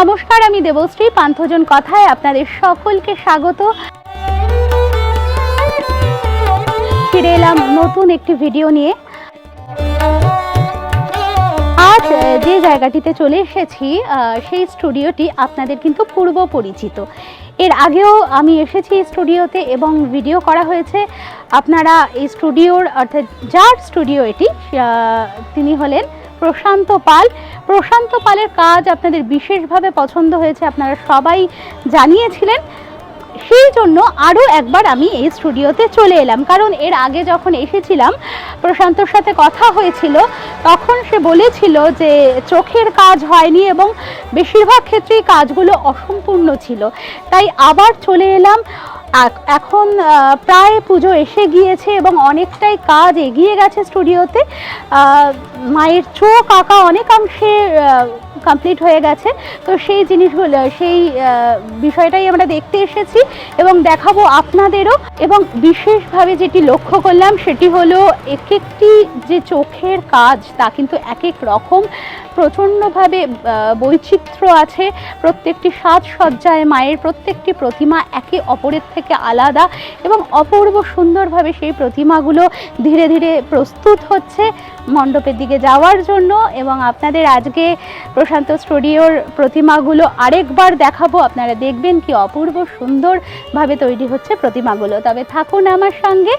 নমস্কার, আমি দেবশ্রী। পান্থজন কথায় আপনাদের সকলকে স্বাগত। ফিরে এলাম নতুন একটি ভিডিও নিয়ে। আজ যে জায়গাটিতে চলে এসেছি সেই স্টুডিওটি আপনাদের কিন্তু পূর্ব পরিচিত। এর আগেও আমি এসেছি স্টুডিওতে এবং ভিডিও করা হয়েছে। আপনারা এই স্টুডিওর, অর্থাৎ যার স্টুডিও এটি তিনি হলেন প্রশান্ত পাল। প্রশান্ত পালের কাজ আপনাদের বিশেষভাবে পছন্দ হয়েছে, আপনারা সবাই জানিয়েছিলেন। সেই জন্য আরও একবার আমি এই স্টুডিওতে চলে এলাম। কারণ এর আগে যখন এসেছিলাম, প্রশান্তর সাথে কথা হয়েছিল, তখন সে বলেছিল যে চোখের কাজ হয়নি এবং বেশিরভাগ ক্ষেত্রেই কাজগুলো অসম্পূর্ণ ছিল। তাই আবার চলে এলাম। এখন প্রায় পুজো এসে গিয়েছে এবং অনেকটাই কাজ এগিয়ে গেছে স্টুডিওতে। মায়ের চোখ আঁকা অনেকাংশে কমপ্লিট হয়ে গেছে। তো সেই জিনিসগুলো, সেই বিষয়টাই আমরা দেখতে এসেছি এবং দেখাবো আপনাদেরও। এবং বিশেষভাবে যেটি লক্ষ্য করলাম, সেটি হলো এক একটি যে চোখের কাজ, তা কিন্তু এক এক রকম প্রচণ্ডভাবে বৈচিত্র্য আছে। প্রত্যেকটি সাজসজ্জায় মায়ের প্রত্যেকটি প্রতিমা একে অপরের থেকে আলাদা এবং অপূর্ব সুন্দরভাবে সেই প্রতিমাগুলো ধীরে ধীরে প্রস্তুত হচ্ছে মণ্ডপের দিকে যাওয়ার জন্য। এবং আপনাদের আজকে প্রশান্ত স্টুডিওর প্রতিমাগুলো আরেকবার দেখাবো। আপনারা দেখবেন কি অপূর্ব সুন্দরভাবে তৈরি হচ্ছে প্রতিমাগুলো। তবে থাকুন আমার সঙ্গে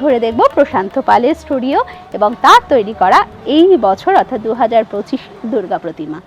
ঘুরে দেখব প্রশান্ত পালের স্টুডিও এবং তার তৈরি করা এই বছর অর্থাৎ দু হাজার পঁচিশ দুর্গা প্রতিমা।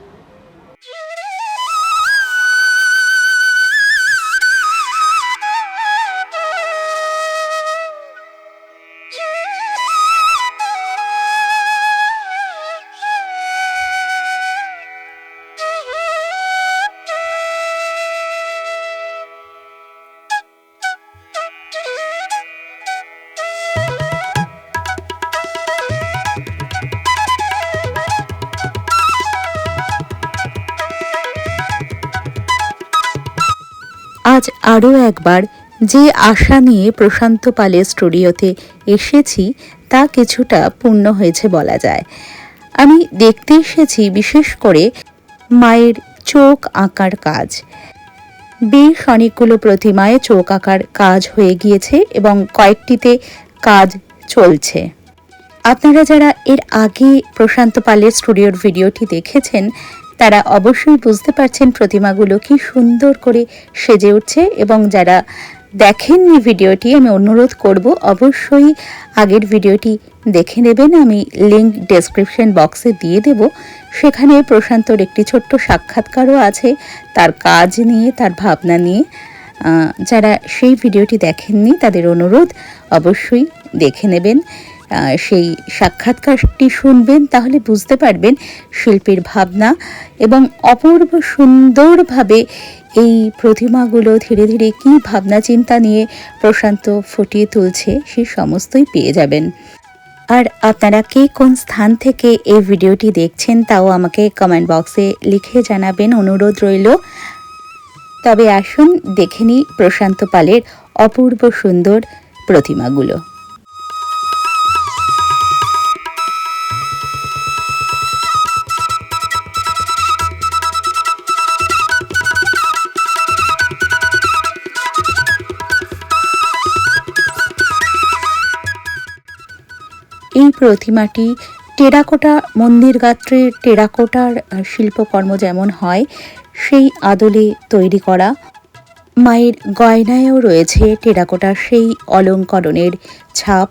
আরও একবার যে আশা নিয়ে প্রশান্ত পালের স্টুডিওতে এসেছি, তা কিছুটা পূর্ণ হয়েছে বলা যায়। আমি দেখতে এসেছি বিশেষ করে মায়ের চোখ আঁকার কাজ। বেশ অনেকগুলো প্রতিমায় চোখ আঁকার কাজ হয়ে গিয়েছে এবং কয়েকটিতে কাজ চলছে। আপনারা যারা এর আগে প্রশান্ত পালের স্টুডিওর ভিডিওটি দেখেছেন তারা অবশ্যই বুঝতে পারছেন প্রতিমাগুলো কি সুন্দর করে সেজে উঠছে এবং যারা দেখেননি ভিডিওটি, আমি অনুরোধ করব অবশ্যই আগের ভিডিওটি দেখে নেবেন। আমি লিংক ডেসক্রিপশন বক্সে দিয়ে দেব। সেখানে প্রশান্তর একটি ছোট্ট সাক্ষাৎকারও আছে তার কাজ নিয়ে, তার ভাবনা নিয়ে। যারা সেই ভিডিওটি দেখেননি, তাদের অনুরোধ অবশ্যই দেখে নেবেন। সেই সাক্ষাৎকারটি শুনবেন, তাহলে বুঝতে পারবেন শিল্পীর ভাবনা এবং অপূর্ব সুন্দরভাবে এই প্রতিমাগুলো ধীরে ধীরে কী ভাবনা চিন্তা নিয়ে প্রশান্ত ফুটিয়ে তুলছে, সে সমস্তই পেয়ে যাবেন। আর আপনারা কে কোন স্থান থেকে এই ভিডিওটি দেখছেন, তাও আমাকে কমেন্ট বক্সে লিখে জানাবেন, অনুরোধ রইল। তবে আসুন, দেখে নিই প্রশান্ত পালের অপূর্ব সুন্দর প্রতিমাগুলো। প্রতিমাটি টেরাকোটা মন্দির গাত্রে টেরাকোটার শিল্পকর্ম যেমন হয়, সেই আদলে তৈরি করা। মায়ের গয়নায়ও রয়েছে টেরাকোটার সেই অলঙ্করণের ছাপ।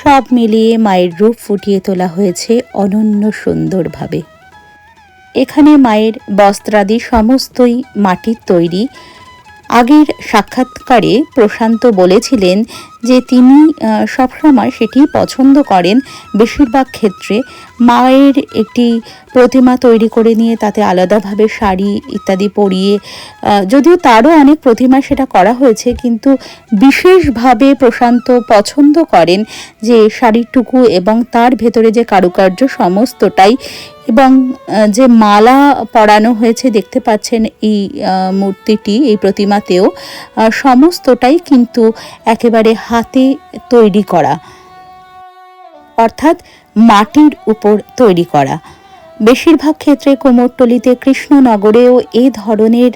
সব মিলিয়ে মায়ের রূপ ফুটিয়ে তোলা হয়েছে অনন্য সুন্দরভাবে। এখানে মায়ের বস্ত্রাদি সমস্তই মাটির তৈরি। আগের সাক্ষাৎকারে প্রশান্ত বলেছিলেন যে তিনি সবসময় সেটি পছন্দ করেন বেশিরভাগ ক্ষেত্রে। মায়ের একটি প্রতিমা তৈরি করে নিয়ে তাতে আলাদাভাবে শাড়ি ইত্যাদি পরিয়ে যদিও তারও অনেক প্রতিমা সেটা করা হয়েছে, কিন্তু বিশেষভাবে প্রশান্ত পছন্দ করেন যে শাড়িটুকু এবং তার ভেতরে যে কারুকার্য সমস্তটাই এবং যে মালা পরানো হয়েছে, দেখতে পাচ্ছেন এই মূর্তিটি, এই প্রতিমাতেও সমস্তটাই কিন্তু একেবারে হাতে তৈরি করা। অর্থাৎ মাটির উপর তৈরি করা। বেশিরভাগ ক্ষেত্রে কোমরটলিতে কৃষ্ণনগরেও এই ধরনের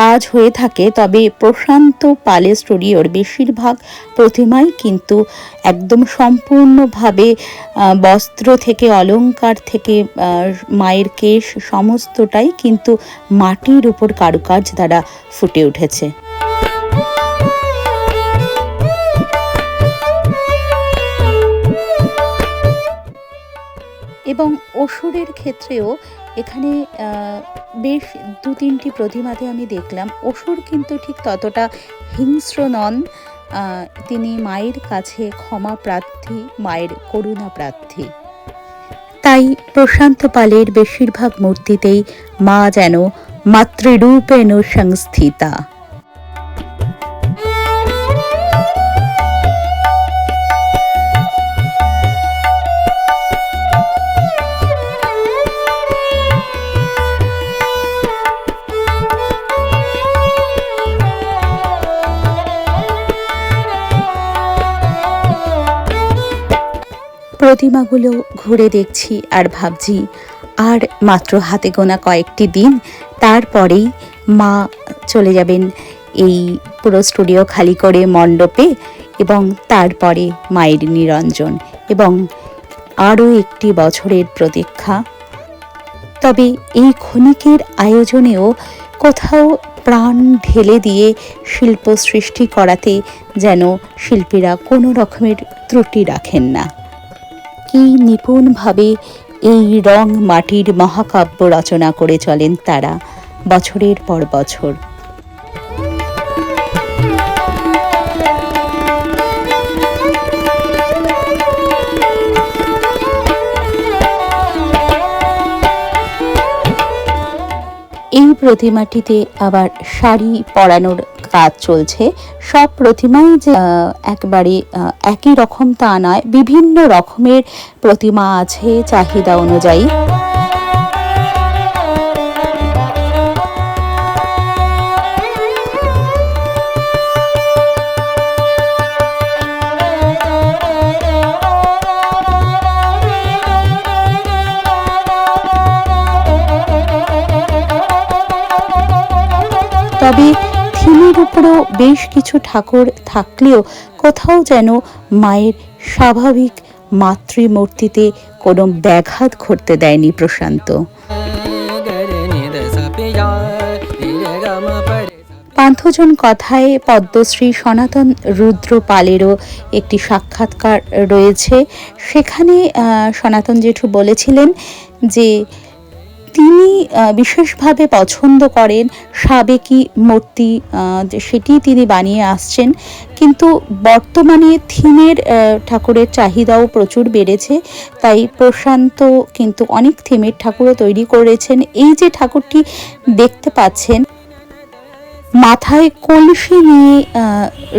কাজ হয়ে থাকে, তবে প্রশান্ত পালে স্টুডিওর বেশিরভাগ প্রতিমাই কিন্তু একদম সম্পূর্ণভাবে বস্ত্র থেকে, অলংকার থেকে মায়ের কেশ সমস্তটাই কিন্তু মাটির উপর কারুকাজ দ্বারা ফুটে উঠেছে। এবং অসুরের ক্ষেত্রেও এখানে বেশ দু তিনটি প্রতিমাতে আমি দেখলাম। অসুর কিন্তু ঠিক ততটা হিংস্র নন। তিনি মায়ের কাছে ক্ষমা প্রার্থী, মায়ের করুণা প্রার্থী। তাই প্রশান্ত পালের বেশিরভাগ মূর্তিতেই মা যেন মাতৃরূপেণ সংস্থিতা। প্রতিমাগুলো ঘুরে দেখছি আর ভাবছি, আর মাত্র হাতে গোনা কয়েকটি দিন, তারপরেই মা চলে যাবেন এই পুরো স্টুডিও খালি করে মণ্ডপে এবং তারপরে মায়ের নিরঞ্জন এবং আরও একটি বছরের প্রতীক্ষা। তবে এই ক্ষণিকের আয়োজনেও কোথাও প্রাণ ঢেলে দিয়ে শিল্প সৃষ্টি করাতে যেন শিল্পীরা কোনো রকমের ত্রুটি রাখেন না। কি নিপুণভাবে এই রং মাটির মহাকাব্য রচনা করে চলেন তারা বছরের পর বছর। এই প্রতিমাটিতে আবার শাড়ি পরানোর কাজ চলছে। সব প্রতিমাই যে একবারে একই রকম তা নয়, বিভিন্ন রকমের প্রতিমা আছে চাহিদা অনুযায়ী। বেশ কিছু ঠাকুর থাকলেও কোথাও যেন মায়ের স্বাভাবিক মাতৃমূর্তিতে কোনো ব্যাঘাত ঘটতে দেয়নি প্রশান্ত। পান্থজন কথায় পদ্মশ্রী সনাতন রুদ্র পালেরও একটি সাক্ষাৎকার রয়েছে। সেখানে সনাতন জেঠু বলেছিলেন যে তিনি বিশেষভাবে পছন্দ করেন সাবেকি মূর্তি সেটি তিনি বানিয়ে আসছেন। কিন্তু বর্তমানে থিমের ঠাকুরের চাহিদাও প্রচুর বেড়েছে। তাই প্রশান্ত কিন্তু অনেক থিমের ঠাকুরও তৈরি করেছেন। এই যে ঠাকুরটি দেখতে পাচ্ছেন, মাথায় কলসি নিয়ে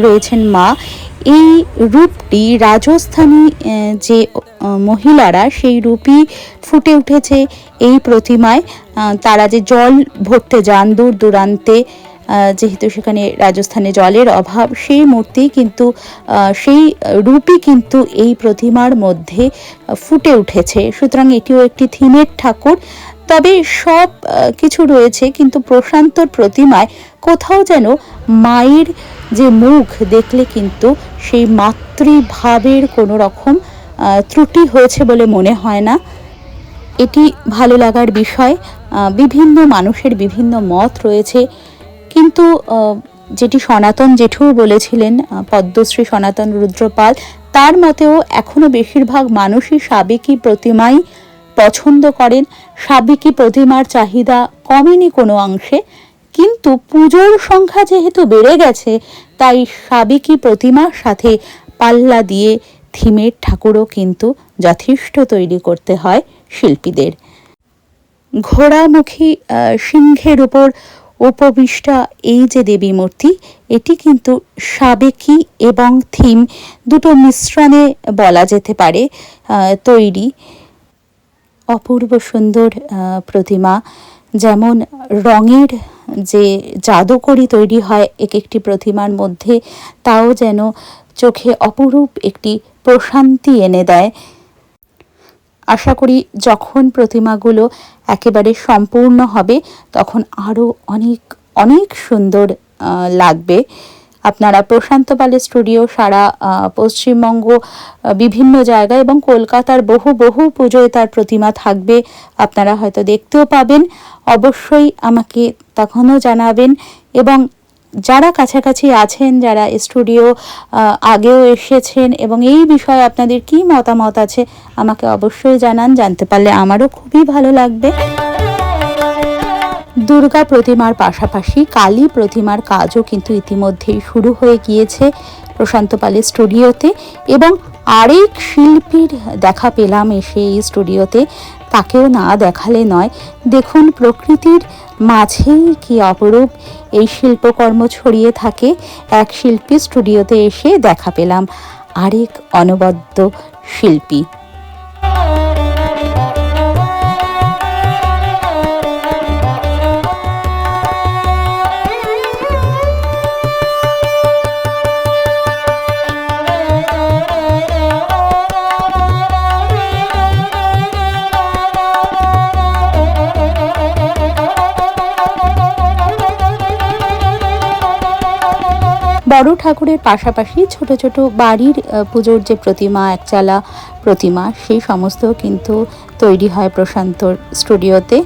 রয়েছেন মা। এই রূপটি রাজস্থানী যে মহিলারা সেই রূপই ফুটে উঠেছে এই প্রতিমায়। তারা যে জল ভরতে যান দূর দূরান্তে যেহেতু সেখানে রাজস্থানে জলের অভাব, সেই মূর্তি কিন্তু সেই রূপই কিন্তু এই প্রতিমার মধ্যে ফুটে উঠেছে। সুতরাং এটিও একটি থিমের ঠাকুর। তবে সব কিছু রয়েছে কিন্তু প্রশান্তর প্রতিমায় কোথাও যেন মায়ের যে মুখ দেখলে কিন্তু সেই মাতৃভাবের কোনো রকম ত্রুটি হয়েছে বলে মনে হয় না। এটি ভালো লাগার বিষয় বিভিন্ন মানুষের বিভিন্ন মত রয়েছে। কিন্তু যেটি সনাতন জেঠু বলেছিলেন পদ্মশ্রী সনাতন রুদ্রপাল, তার মতেও এখনও বেশিরভাগ মানুষই সাবেকি প্রতিমাই পছন্দ করেন। সাবেকি প্রতিমার চাহিদা কমেনি কোনো অংশে। কিন্তু পুজোর সংখ্যা যেহেতু বেড়ে গেছে, তাই সাবেকি প্রতিমার সাথে পাল্লা দিয়ে থিমের ঠাকুরও কিন্তু যথেষ্ট তৈরি করতে হয় শিল্পীদের। ঘোড়ামুখী সিংহের উপর উপবিষ্টা এই যে দেবী মূর্তি, এটি কিন্তু সাবেকি এবং থিম দুটো মিশ্রণে বলা যেতে পারে তৈরি। অপূর্ব সুন্দর প্রতিমা। যেমন রঙের যে জাদুকরি তৈরি হয় এক একটি প্রতিমার মধ্যে, তাও যেন চোখে অপরূপ একটি প্রশান্তি এনে দেয়। আশা করি যখন প্রতিমাগুলো একেবারে সম্পূর্ণ হবে, তখন আরও অনেক অনেক সুন্দর লাগবে। আপনারা প্রশান্ত পালের স্টুডিও, সারা পশ্চিমবঙ্গ বিভিন্ন জায়গায় এবং কলকাতার বহু বহু পুজোয় তার প্রতিমা থাকবে। আপনারা হয়তো দেখতেও পাবেন। অবশ্যই আমাকে তখনও জানাবেন এবং যারা কাছাকাছি আছেন, যারা স্টুডিও আগেও এসেছেন এবং এই বিষয়ে আপনাদের কি মতামত আছে, আমাকে অবশ্যই জানান। জানতে পারলে আমারও খুবই ভালো লাগবে। দুর্গা প্রতিমার পাশাপাশি কালী প্রতিমার কাজও কিন্তু ইতিমধ্যেই শুরু হয়ে গিয়েছে প্রশান্ত পালের স্টুডিওতে এবং আরেক শিল্পীর দেখা পেলাম এসে এই স্টুডিওতে। তাকেও না দেখালে নয়। দেখুন, প্রকৃতির মাঝেই কি অপরূপ। এই শিল্পকর্ম ছড়িয়ে থাকে। এক শিল্পী স্টুডিওতে এসে দেখা পেলাম আরেক অনবদ্য শিল্পী। বড় ঠাকুরের পাশাপাশি ছোট ছোট বাড়ির পুজোর যে প্রতিমা, একচালা প্রতিমা, সেই সমস্ত কিন্তু তৈরি হয় প্রশান্তর স্টুডিওতে।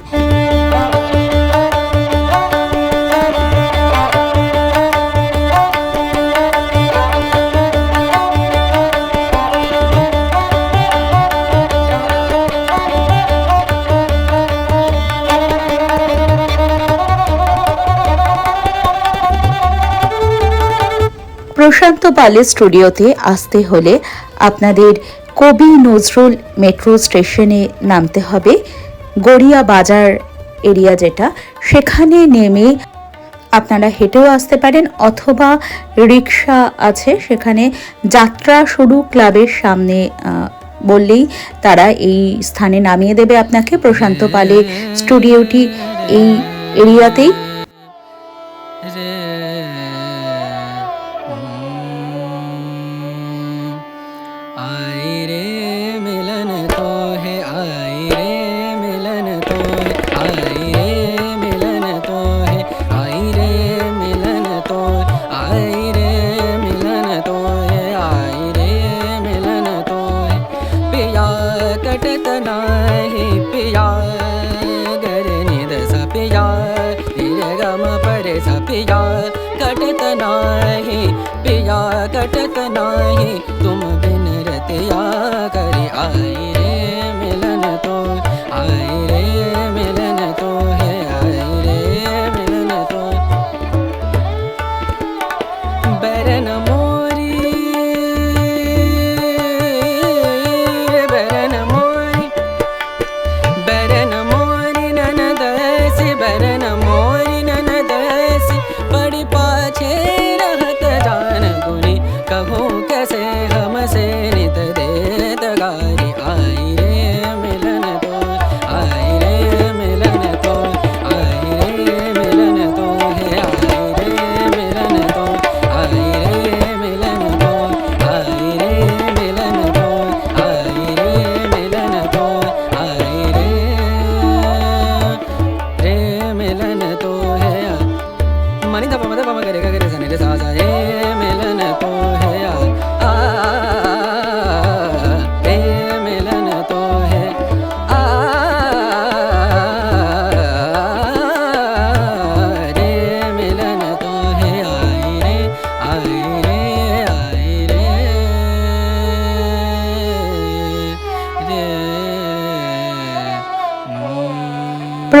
প্রশান্ত পালের স্টুডিওতে আসতে হলে আপনাদের কবি নজরুল মেট্রো স্টেশনে নামতে হবে। গড়িয়া বাজার এরিয়া যেটা, সেখানে নেমে আপনারা হেঁটেও আসতে পারেন অথবা রিক্সা আছে, সেখানে যাত্রা শুরু ক্লাবের সামনে বললেই তারা এই স্থানে নামিয়ে দেবে আপনাকে প্রশান্ত পালের স্টুডিওটি এই এরিয়াতেই।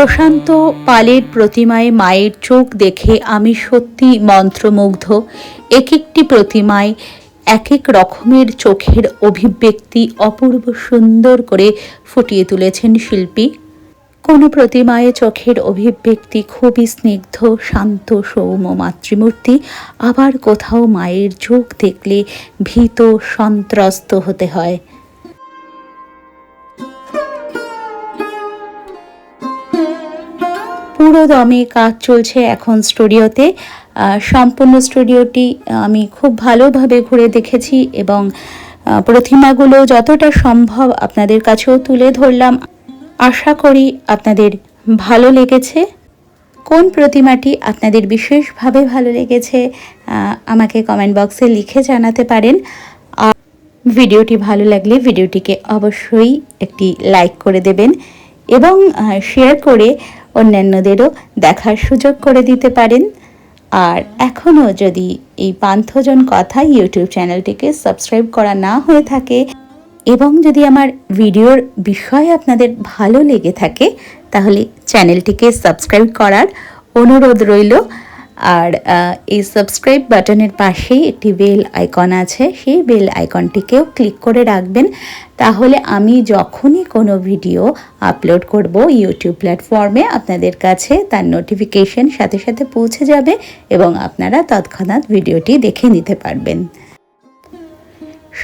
প্রশান্ত পালের প্রতিমায় মায়ের চোখ দেখে আমি সত্যি মন্ত্রমুগ্ধ। এক একটি প্রতিমায় এক এক রকমের চোখের অভিব্যক্তি অপূর্ব সুন্দর করে ফুটিয়ে তুলেছেন শিল্পী। কোনো প্রতিমায় চোখের অভিব্যক্তি খুবই স্নিগ্ধ, শান্ত, সৌম্য মাতৃমূর্তি। আবার কোথাও মায়ের চোখ দেখলে ভীত, সন্ত্রস্ত হতে হয়। পুরো দমে কাজ চলছে এখন স্টুডিওতে। সম্পূর্ণ স্টুডিওটি আমি খুব ভালোভাবে ঘুরে দেখেছি এবং প্রতিমাগুলো যতটা সম্ভব আপনাদের কাছেও তুলে ধরলাম। আশা করি আপনাদের ভালো লেগেছে। কোন প্রতিমাটি আপনাদের বিশেষভাবে ভালো লেগেছে আমাকে কমেন্ট বক্সে লিখে জানাতে পারেন। ভিডিওটি ভালো লাগলে ভিডিওটিকে অবশ্যই একটি লাইক করে দেবেন এবং শেয়ার করে অন্যান্যদেরও দেখার সুযোগ করে দিতে পারেন। আর এখনও যদি এই পান্থজন কথা ইউটিউব চ্যানেলটিকে সাবস্ক্রাইব করা না হয়ে থাকে এবং যদি আমার ভিডিওর বিষয় আপনাদের ভালো লেগে থাকে, তাহলে চ্যানেলটিকে সাবস্ক্রাইব করার অনুরোধ রইল। আর এই সাবস্ক্রাইব বাটনের পাশেই একটি বেল আইকন আছে। সেই বেল আইকনটিকেও ক্লিক করে রাখবেন। তাহলে আমি যখনই কোনো ভিডিও আপলোড করব ইউটিউব প্ল্যাটফর্মে আপনাদের কাছে তার নোটিফিকেশন সাথে সাথে পৌঁছে যাবে এবং আপনারা তৎক্ষণাৎ ভিডিওটি দেখে নিতে পারবেন।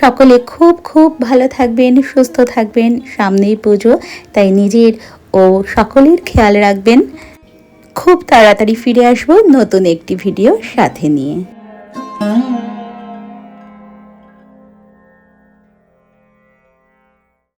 সকলে খুব খুব ভালো থাকবেন, সুস্থ থাকবেন, সামনেই পুজো, তাই নিজের ও সকলের খেয়াল রাখবেন। খুব তাড়াতাড়ি ফিরে আসব নতুন একটি ভিডিও সাথে নিয়ে।